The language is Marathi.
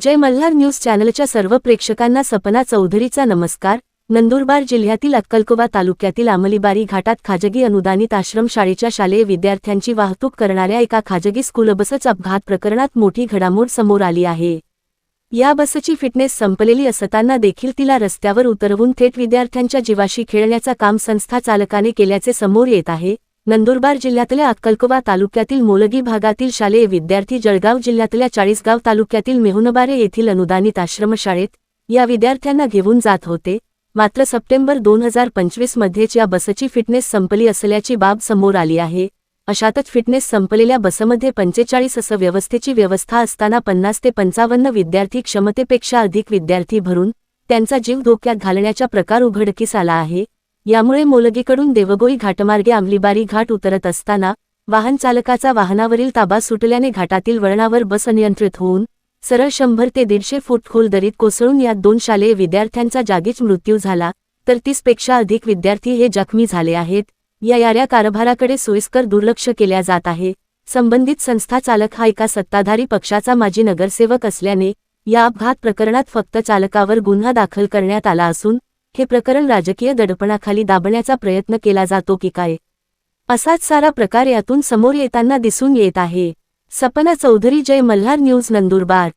जय मल्हार न्यूज चॅनलच्या सर्व प्रेक्षकांना सपना चौधरीचा नमस्कार. नंदुरबार जिल्ह्यातील अक्कलकोवा तालुक्यातील अमलीबारी घाटात खाजगी अनुदानित आश्रमशाळेच्या शालेय विद्यार्थ्यांची वाहतूक करणाऱ्या एका खाजगी स्कूल बसच अपघात प्रकरणात मोठी घडामोड समोर आली आहे. या बसची फिटनेस संपलेली असताना देखील तिला रस्त्यावर उतरवून थेट विद्यार्थ्यांच्या जीवाशी खेळण्याचा काम संस्था चालकाने केल्याचे समोर येत आहे. नंदुरबार जिल्ह्यातल्या अक्कलकोवा तालुक्यातील मोलगी भागातील शालेय विद्यार्थी जळगाव जिल्ह्यातल्या चाळीसगाव तालुक्यातील मेहुनबारे येथील अनुदानित आश्रमशाळेत या विद्यार्थ्यांना घेऊन जात होते. मात्र सप्टेंबर दोन हजार पंचवीसमध्येच या बसची फिटनेस संपली असल्याची बाब समोर आली आहे. अशातच फिटनेस संपलेल्या बसमध्ये पंचेचाळीस असं व्यवस्थेची व्यवस्था असताना पन्नास ते पंचावन्न विद्यार्थी क्षमतेपेक्षा अधिक विद्यार्थी भरून त्यांचा जीव धोक्यात घालण्याचा प्रकार उघडकीस आला आहे. यामुळे मोलगीकडून देवगोई घाटमार्गे आमलीबारी घाट उतरत असताना वाहन चालकाचा वाहनावरील ताबा सुटल्याने घाटातील वळणावर बस अनियंत्रित होऊन सरळ शंभर ते दीडशे फूट खोल दरीत कोसळून यात दोन शालेय विद्यार्थ्यांचा जागीच मृत्यू झाला तर तीसपेक्षा अधिक विद्यार्थी हे जखमी झाले आहेत. या याऱ्या कारभाराकडे सोयीस्कर दुर्लक्ष केल्या जात आहे. संबंधित संस्था चालक हा एका सत्ताधारी पक्षाचा माजी नगरसेवक असल्याने या अपघात प्रकरणात फक्त चालकावर गुन्हा दाखल करण्यात आला असून हे प्रकरण राजकीय दडपणाखाली दाबण्याचा प्रयत्न केला जातो की काय? असाच सारा प्रकार यातून समोर येताना दिसून येत आहे. सपना चौधरी जय मल्हार न्यूज नंदुरबार.